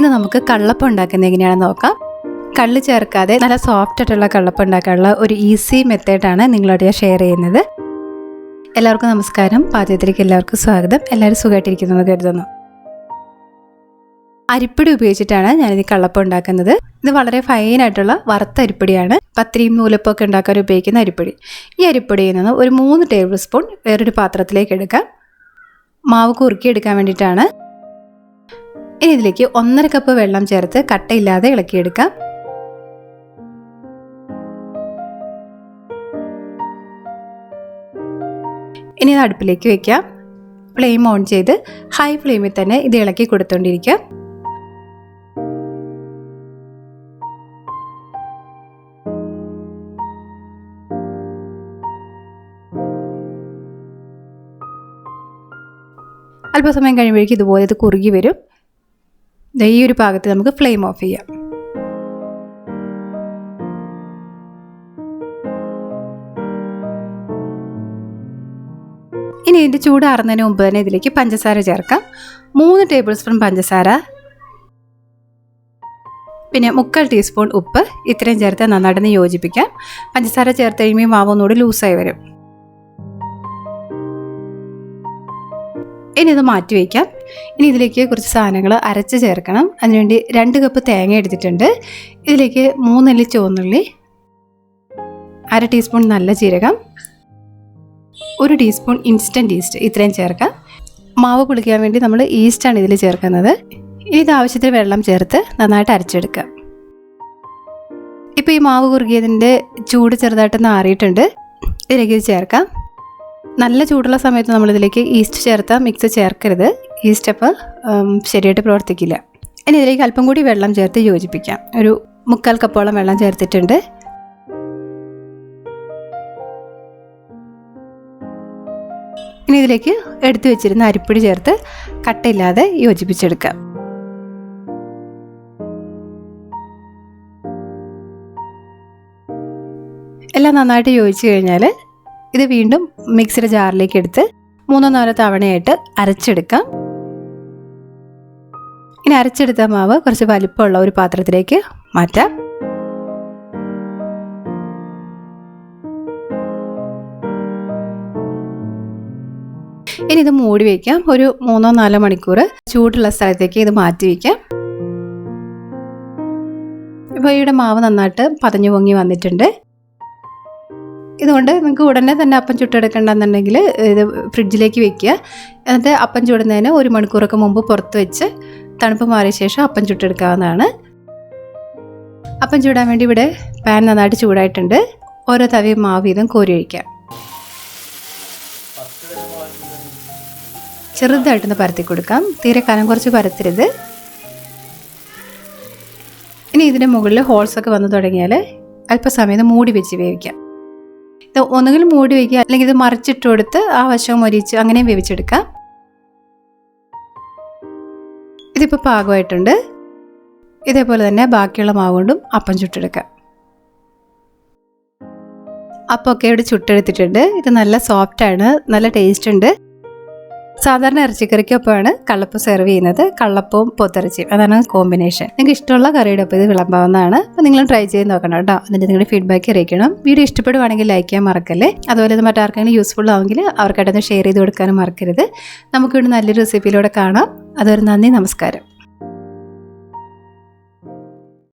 ഇന്ന് നമുക്ക് കള്ളപ്പം ഉണ്ടാക്കുന്നത് എങ്ങനെയാണെന്ന് നോക്കാം. കള്ള് ചേർക്കാതെ നല്ല സോഫ്റ്റ് ആയിട്ടുള്ള കള്ളപ്പം ഉണ്ടാക്കാനുള്ള ഒരു ഈസി മെത്തേഡാണ് നിങ്ങളോട് ഞാൻ ഷെയർ ചെയ്യുന്നത്. എല്ലാവർക്കും നമസ്കാരം. പാചകത്തിലേക്ക് എല്ലാവർക്കും സ്വാഗതം. എല്ലാവരും സുഖമായിട്ടിരിക്കുന്നു കരുതുന്നു. അരിപ്പൊടി ഉപയോഗിച്ചിട്ടാണ് ഞാനിത് കള്ളപ്പം ഉണ്ടാക്കുന്നത്. ഇത് വളരെ ഫൈൻ ആയിട്ടുള്ള വറുത്ത അരിപ്പൊടിയാണ്. പത്തിരിയും നൂലപ്പൊക്കെ ഉണ്ടാക്കാൻ ഉപയോഗിക്കുന്ന അരിപ്പൊടി. ഈ അരിപ്പൊടിയിൽ നിന്ന് ഒരു മൂന്ന് ടേബിൾ സ്പൂൺ വേറൊരു പാത്രത്തിലേക്ക് എടുക്കാം. മാവ് കുറുക്കി എടുക്കാൻ വേണ്ടിയിട്ടാണ്. ഇനി ഇതിലേക്ക് ഒന്നര കപ്പ് വെള്ളം ചേർത്ത് കട്ടയില്ലാതെ ഇളക്കിയെടുക്കാം. ഇനി ഇത് അടുപ്പിലേക്ക് വെക്കാം. ഫ്ലെയിം ഓൺ ചെയ്ത് ഹൈ ഫ്ലെയിമിൽ തന്നെ ഇത് ഇളക്കി കൊടുത്തോണ്ടിരിക്കാം. അല്പസമയം കഴിയുമ്പോഴേക്കും ഇതുപോലെ ഇത് കുറുകി വരും. ഈ ഒരു ഭാഗത്ത് നമുക്ക് ഫ്ലെയിം ഓഫ് ചെയ്യാം. ഇനി ഇതിന്റെ ചൂടാറുന്നതിന് മുമ്പ് തന്നെ ഇതിലേക്ക് പഞ്ചസാര ചേർക്കാം. മൂന്ന് ടേബിൾ സ്പൂൺ പഞ്ചസാര. പിന്നെ മുക്കാൽ ടീസ്പൂൺ ഉപ്പ്. ഇത്രയും ചേർത്ത് നന്നായിട്ടൊന്ന് യോജിപ്പിക്കാം. പഞ്ചസാര ചേർത്ത് കഴിയുമ്പോൾ മാവ് ഒന്നുകൂടി ലൂസായി വരും. ഇനി ഇത് മാറ്റി വയ്ക്കാം. ഇനി ഇതിലേക്ക് കുറച്ച് സാധനങ്ങൾ അരച്ച് ചേർക്കണം. അതിനുവേണ്ടി രണ്ട് കപ്പ് തേങ്ങ എടുത്തിട്ടുണ്ട്. ഇതിലേക്ക് മൂന്നല്ലി ചുവന്നുള്ളി അര ടീസ്പൂൺ നല്ല ജീരകം ഒരു ടീസ്പൂൺ ഇൻസ്റ്റന്റ് ഈസ്റ്റ് ഇത്രയും ചേർക്കാം. മാവ് പുളിക്കാൻ വേണ്ടി നമ്മൾ ഈസ്റ്റാണ് ഇതിൽ ചേർക്കുന്നത്. ഇനി ഇത് ആവശ്യത്തിന് വെള്ളം ചേർത്ത് നന്നായിട്ട് അരച്ചെടുക്കുക ഇപ്പോൾ ഈ മാവ് കുറുകിയതിന്റെ ചൂട് ചെറുതായിട്ടൊന്ന് ആറിയിട്ടുണ്ട്. ഇതിലേക്ക് ഇത് ചേർക്കാം. നല്ല ചൂടുള്ള സമയത്ത് നമ്മളിതിലേക്ക് ഈസ്റ്റ് ചേർത്താൽ മിക്സ് ചേർക്കരുത്. ഈസ്റ്റ് അപ്പോൾ ശരിയായിട്ട് പ്രവർത്തിക്കില്ല. ഇനി ഇതിലേക്ക് അല്പം കൂടി വെള്ളം ചേർത്ത് യോജിപ്പിക്കാം. ഒരു മുക്കാൽ കപ്പോളം വെള്ളം ചേർത്തിട്ടുണ്ട്. ഇനി ഇതിലേക്ക് എടുത്തു വെച്ചിരുന്ന അരിപ്പൊടി ചേർത്ത് കട്ടയില്ലാതെ യോജിപ്പിച്ചെടുക്കാം. എല്ലാം നന്നായിട്ട് യോജിച്ച് കഴിഞ്ഞാൽ ഇത് വീണ്ടും മിക്സിയുടെ ജാറിലേക്ക് എടുത്ത് മൂന്നോ നാലോ തവണയായിട്ട് അരച്ചെടുക്കാം. ഇനി അരച്ചെടുത്ത മാവ് കുറച്ച് വലിപ്പമുള്ള ഒരു പാത്രത്തിലേക്ക് മാറ്റാം. ഇനി ഇത് മൂടി വയ്ക്കാം ഒരു മൂന്നോ നാലോ മണിക്കൂർ ചൂടുള്ള സ്ഥലത്തേക്ക് ഇത് മാറ്റി വയ്ക്കാം ഇപ്പോൾ ഇവിടെ മാവ് നന്നായിട്ട് പതഞ്ഞു പൊങ്ങി വന്നിട്ടുണ്ട്. ഇതുകൊണ്ട് നിങ്ങൾക്ക് ഉടനെ തന്നെ അപ്പം ചുട്ടെടുക്കണ്ടെന്നുണ്ടെങ്കിൽ ഇത് ഫ്രിഡ്ജിലേക്ക് വെക്കുക. എന്നിട്ട് അപ്പം ചുടുന്നതിന് ഒരു മണിക്കൂറൊക്കെ മുമ്പ് പുറത്ത് വെച്ച് തണുപ്പ് മാറിയ ശേഷം അപ്പം ചുട്ടെടുക്കാവുന്നതാണ്. അപ്പം ചൂടാൻ വേണ്ടി ഇവിടെ പാൻ നന്നായിട്ട് ചൂടായിട്ടുണ്ട്. ഓരോ തവി മാവ് വീതം കോരി ഒഴിക്കാം. ചെറുതായിട്ടൊന്ന് പരത്തി കൊടുക്കാം. തീരെ കനം കുറച്ച് പരത്തരുത്. ഇനി ഇതിന്റെ മുകളിൽ ഹോൾസൊക്കെ വന്നു തുടങ്ങിയാൽ അല്പസമയം മൂടി വെച്ച് വേവിക്കാം. ഇത് ഒന്നുകിൽ മൂടി വയ്ക്കുക അല്ലെങ്കിൽ ഇത് മറിച്ചിട്ട് കൊടുത്ത് ആ വശം മൊരിച്ച് അങ്ങനെ വേവിച്ചെടുക്കാം ഇതിപ്പോൾ പാകമായിട്ടുണ്ട്. ഇതേപോലെ തന്നെ ബാക്കിയുള്ള മാവ് കൊണ്ടും അപ്പം ചുട്ടെടുക്കാം അപ്പമൊക്കെ ഇവിടെ ചുട്ടെടുത്തിട്ടുണ്ട്. ഇത് നല്ല സോഫ്റ്റാണ് നല്ല ടേസ്റ്റ് ഉണ്ട്. സാധാരണ ഇറച്ചിക്കറിക്കൊപ്പമാണ് കള്ളപ്പ് സെർവ് ചെയ്യുന്നത്. കള്ളപ്പവും പൊത്തിറച്ചിയും അതാണ് കോമ്പിനേഷൻ നിങ്ങൾക്ക് ഇഷ്ടമുള്ള കറിയുടെ ഒപ്പം ഇത് വിളമ്പാവുന്നതാണ്. അപ്പോൾ നിങ്ങൾ ട്രൈ ചെയ്ത് നോക്കണം കേട്ടോ. എന്നിട്ട് നിങ്ങളുടെ ഫീഡ്ബാക്ക് അറിയിക്കണം. വീഡിയോ ഇഷ്ടപ്പെടുവാണെങ്കിൽ ലൈക്ക് ചെയ്യാൻ മറക്കല്ലേ. അതുപോലെ ഇത് മറ്റാർക്കെങ്കിലും യൂസ്ഫുൾ ആവുമെങ്കിൽ അവർക്കായിട്ടൊന്ന് ഷെയർ ചെയ്ത് കൊടുക്കാനും മറക്കരുത്. നമുക്കിവിടെ നല്ലൊരു റെസിപ്പിയിലൂടെ കാണാം. അതൊരു നന്ദി നമസ്കാരം.